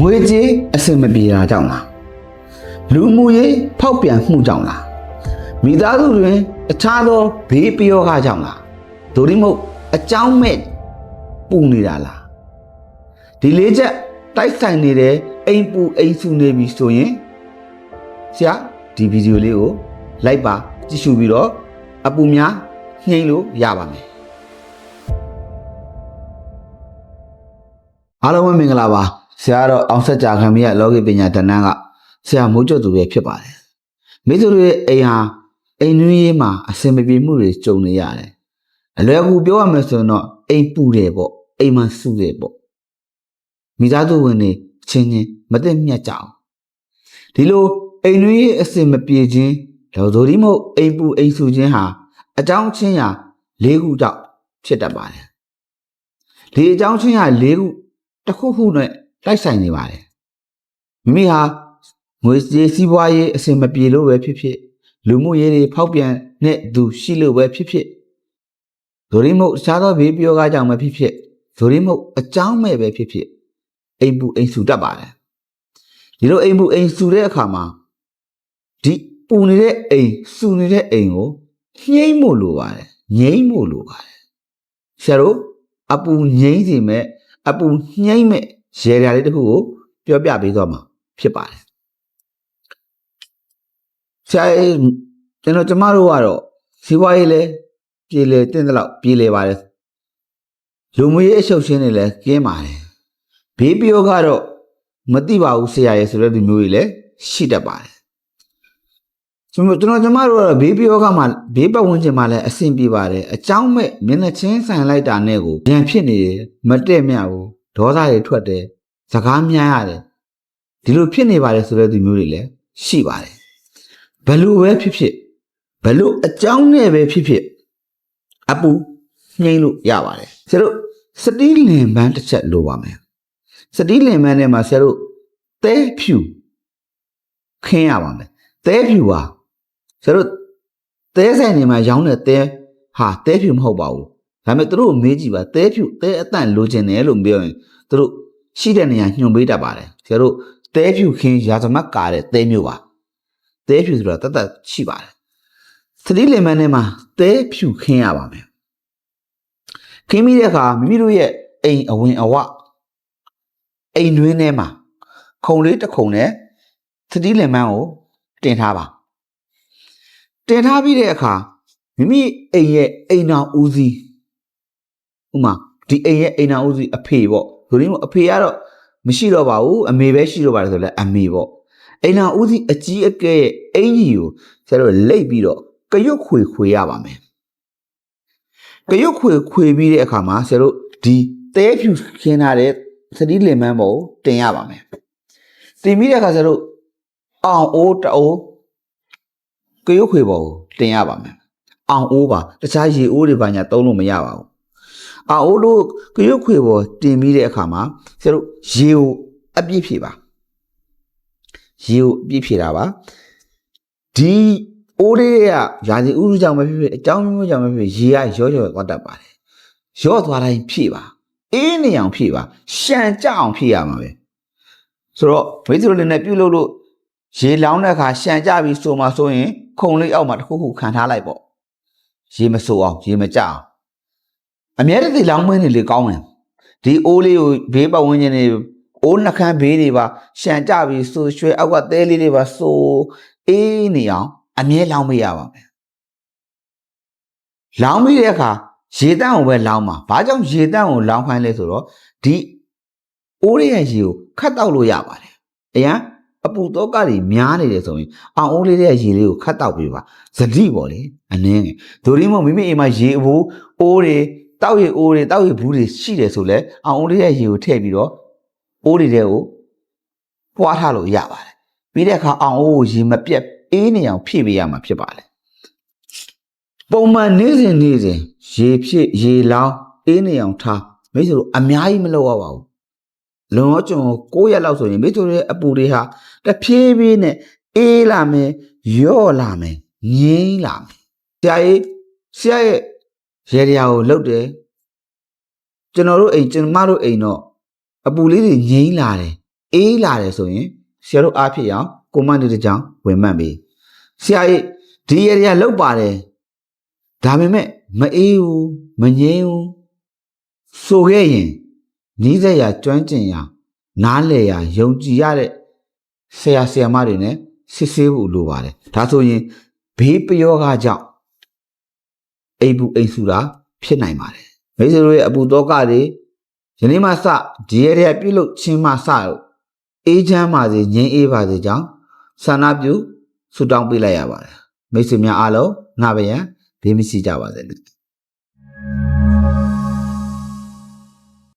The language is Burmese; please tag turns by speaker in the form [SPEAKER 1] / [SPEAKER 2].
[SPEAKER 1] ငွေကြေးအစင်မပြေတာကြောင့်လားလူမှုရေးဖောက်ပြန်မှုကြောင့်လားမိသားစုတွင်အခြားသောဘေးပယောဂကြောင့်လားဒို့ဒီမဟုတ်အကြောင်းမဲ့ပူနေတာလားဒီလေးချက်တိုက်ဆိုင်နေတဲ့အိမ်ပူအိမ်ဆူနေပြီဆိုရင်ဆရာဒီဗီဒီယိုလေးကိုလိုက်ပါကြည့်ရှုပြီးတော့အပူများနှိမ့်လို့ရပါမယ်အားလုံးပဲမင်္ဂလာပါ ဆရာကတော့အောင်ဆက်ကြာခံမရလောကီပညာတဏ္ဍကဆရာမိုးကျွတ်သူပဲဖြစ်ပါတယ်မိသူတို့ရဲ့အိမ်ဟာအိမ်နွေးရေးမှာအဆင်မပြေမှုတွေကြုံနေရတယ်အလွယ်ကူပြောရမယ်ဆိုရင်တော့အိမ်ပူတယ်ပေါ့အိမ်မှာစုတယ်ပေါ့မိသားစုဝင်တွေအချင်းချင်းမသိမြတ်ကြအောင်ဒီလိုအိမ်နွေးရေးအဆင်မပြေခြင်းလော်ဒိုဒီမို့အိမ်ပူအိမ်စုခြင်းဟာအကြောင်းချင်းရာ၄ခုကြောင့်ဖြစ်တတ်ပါတယ်ဒီအကြောင်းချင်းရာ၄ခုတစ်ခုခုနဲ့ တိုက်ဆိုင်နေပါတယ်မိမိဟာငွေကြေးစီးပွားရေးအဆင်မပြေလို့ပဲဖြစ်ဖြစ်လူမှုရေးတွေဖောက်ပြန်တဲ့သူရှိလို့ပဲဖြစ်ဖြစ်ဒိုရီမုတ်တခြားသောဘေးပြောကားကြောင့်ပဲဖြစ်ဖြစ်ဒိုရီမုတ်အကြောင်းမဲ့ပဲဖြစ်ဖြစ်အိမ်ပူအိမ်ဆူတတ်ပါတယ်ဒီလိုအိမ်ပူအိမ်ဆူတဲ့အခါမှာဒီပူနေတဲ့အိမ်ဆူနေတဲ့အိမ်ကိုငြိမ့်မို့လိုပါတယ်ငြိမ့်မို့လိုပါတယ်ဆရာတို့အပူငြိမ့်စီမဲ့အပူငြိမ့်မဲ့ ရေရာလေးတစ်ခုကိုပြောပြပေးသွားမှာဖြစ်ပါတယ်ဆရာကျွန်တော်ကျမတို့ကတော့စီးပွားရေးလဲပြည်လေတင်းတဲ့လောက်ပြည်လေပါတယ်လူမှုရေးအရှုပ်ရှင်းတွေလည်းကင်းပါတယ်ဘေးပြောကတော့မသိပါဘူးဆရာရဲ့ဆိုတဲ့လူမျိုးတွေလည်းရှိတတ်ပါတယ်ကျွန်တော်ကျွန်တော်ကျမတို့ကတော့ဘေးပြောကမှဘေးပတ်ဝန်းကျင်မှာလည်းအဆင်ပြေပါတယ်အကြောင်းမဲ့မျက်နှာချင်းဆိုင်လိုက်တာနဲ့ကိုပြန်ဖြစ်နေတယ်မတည့်မြဘူး ဒေါသတွေထွက်တယ်စကားမြန်းရတယ်ဒီလိုဖြစ်နေပါတယ်ဆိုတဲ့သူမျိုးတွေလည်းရှိပါတယ်ဘလို့ပဲဖြစ်ဖြစ်ဘလို့အကြောင်းနဲ့ပဲဖြစ်ဖြစ်အပူနှိမ့်လို့ရပါတယ်ဆရာတို့စတီးလင်ပန်းတစ်ချက်လိုပါမယ်စတီးလင်ပန်းထဲမှာဆရာတို့သဲဖြူခင်းရပါမယ်သဲဖြူပါဆရာတို့သဲဆိုင်နေမှာရောင်းတဲ့သဲဟာသဲဖြူမဟုတ်ပါဘူး ဒါပေမဲ့သူတို့ကိုမေးကြည့်ပါသဲဖြူသဲအတန့်လိုချင်တယ်လို့ပြောရင်သူတို့ရှိတဲ့နေရာညွှန်ပေးတတ်ပါတယ်ဆရာတို့သဲဖြူခင်းရာဇမတ်ကာတဲ့သဲမျိုးပါသဲဖြူဆိုတာတတ်တတ်ရှိပါတယ်စတီးလင်ပန်းထဲမှာသဲဖြူခင်းရပါမယ်ခင်းပြီးတဲ့အခါမိမိတို့ရဲ့အိမ်အဝင်အဝအိမ်တွင်းထဲမှာခုံလေးတစ်ခုံနဲ့သတိလင်မန်းကိုတင်ထားပါတင်ထားပြီးတဲ့အခါမိမိအိမ်ရဲ့အိမ်တော်ဦးစီး ဥမာဒီအိမ်ရဲ့အိမ်တော်ဦးစီးအဖေပေါ့ဆိုရင်အဖေကတော့မရှိတော့ပါဘူးအမေပဲရှိတော့ပါတယ်ဆိုလဲအမေပေါ့အိမ်တော်ဦးစီးအကြီးအကဲရဲ့အင်ကြီးကိုဆရာတို့လိတ်ပြီးတော့ကရွတ်ခွေခွေရပါမယ်ကရွတ်ခွေခွေပြီးတဲ့အခါမှာဆရာတို့ဒီသဲဖြူခင်းထားတဲ့သတိလင်မန်းပေါ်ကိုတင်ရပါမယ်တင်ပြီးတဲ့အခါဆရာတို့အောင်အိုးတအိုးကရုတ်ခွေပေါ်ကိုတင်ရပါမယ်အောင်အိုးပါတခြားရေအိုးတွေဘာညာသုံးလို့မရပါဘူး အောင်အိုးတို့ကရုတ်ခွေပေါ်တင်ပြီးတဲ့အခါမှာဆရာတို့ရေကိုအပြည့်ဖြည့်ပါရေကိုအပြည့်ဖြည့်တာပါဒီအိုးလေးကရာသီဥတုကြောင့်ပဲဖြစ်ဖြစ်အကြောင်းမျိုးကြောင့်ပဲဖြစ်ဖြစ်ရေကရောရောသွားတတ်ပါတယ်ရောသွားတိုင်းဖြည့်ပါအေးနေအောင်ဖြည့်ပါရှံကြအောင်ဖြည့်ရမှာပဲဆိုတော့မိတ်ဆွေတို့လည်းပြုတ်လို့လို့ရေလောင်းတဲ့အခါရှံကြပြီးဆိုမှဆိုရင်ခုံလေးအောက်မှာတစ်ခုခုခံထားလိုက်ပေါ့ရေမဆိုအောင်ရေမကြအောင် အမြဲတည်းလောင်းမင်းနေလေကောင်းတယ်ဒီအိုးလေးကိုဘေးပတ်ဝန်းကျင်နေအိုးနှခမ်းဘေးတွေပါရှံကြပြီးဆိုရွှဲအောက်ကသဲလေးတွေပါဆိုအေးနေအောင်အမြဲလောင်းမရပါမယ်လောင်းပြီးတဲ့အခါရေတန့်ကိုပဲလောင်းပါဘာကြောင့်ရေတန့်ကိုလောင်းခိုင်းလဲဆိုတော့ဒီအိုးရဲ့ရေကိုခတ်တောက်လို့ရပါတယ်အရန်အပူတော့ကတွေများနေတယ်ဆိုရင်အောင်အိုးလေးရဲ့ရေလေးကိုခတ်တောက်ပေးပါဇတိပေါ့လေအနည်းငယ်ဒိုရင်းမို့မိမိအိမ်မှာရေအဘူးအိုးတွေ တောက်ရအိုးတွေတောက်ရဘူးတွေရှိတယ်ဆိုလဲအောင်အိုးလေးရဲ့ရေကိုထည့်ပြီးတော့အိုးတွေတဲ့ကိုပွားထားလို့ရပါတယ်ပြီးတဲ့အခါအောင်အိုးကိုရေမပြတ်အေးနေအောင်ဖြည့်ပေးရမှာဖြစ်ပါတယ်ပုံမှန်နေ့စဉ်နေ့စဉ်ရေဖြည့်ရေလောင်းအေးနေအောင်ထားမိတ်ဆွေတို့အများကြီးမလုပ်ရပါဘူးလွန်တော့ကျွန်တော်9ရက်လောက်ဆိုရင်မိတ်ဆွေရဲ့အပူတွေဟာတဖြည်းဖြည်းနဲ့အေးလာမယ်ရော့လာမယ်ငြိမ်းလာမယ်ဆရာကြီးဆရာရဲ့ ရေဒီယာကိုလှုပ်တယ်ကျွန်တော်တို့အိမ်ကျွန်မတို့အိမ်တော့အပူလေးတွေငြိမ်းလာတယ်အေးလာတယ်ဆိုရင်ဆရာတို့အားဖြစ်အောင်ကွန်မန့်တစ်ကြောင်ဝင်မှတ်ပြီဆရာကြီးဒီရရလောက်ပါတယ်ဒါပေမဲ့မအေးဘူးမငြင်းဘူးဆိုခဲ့ရင်နီးစက်ရကျွမ်းကျင်ရနားလေရယုံကြည်ရတဲ့ဆရာဆရာမတွေနဲ့စစ်ဆေးဖို့လိုပါတယ်ဒါဆိုရင်ဘေးပယောဂကြောင့် အိမ်ဘူးအိမ်ဆူတာဖြစ်နိုင်ပါတယ်မိတ်ဆွေတို့ရဲ့အပူတော့ကတွေယနေ့မှစဒီရရပြုတ်လို့ချင်းမှစတော့အေးချမ်းပါစေငြိမ်းအေးပါစေကြောင်းဆန္ဒပြုဆုတောင်းပေးလိုက်ရပါတယ်မိတ်ဆွေများအားလုံးငါဗျံဘေးမရှိကြပါစေနဲ့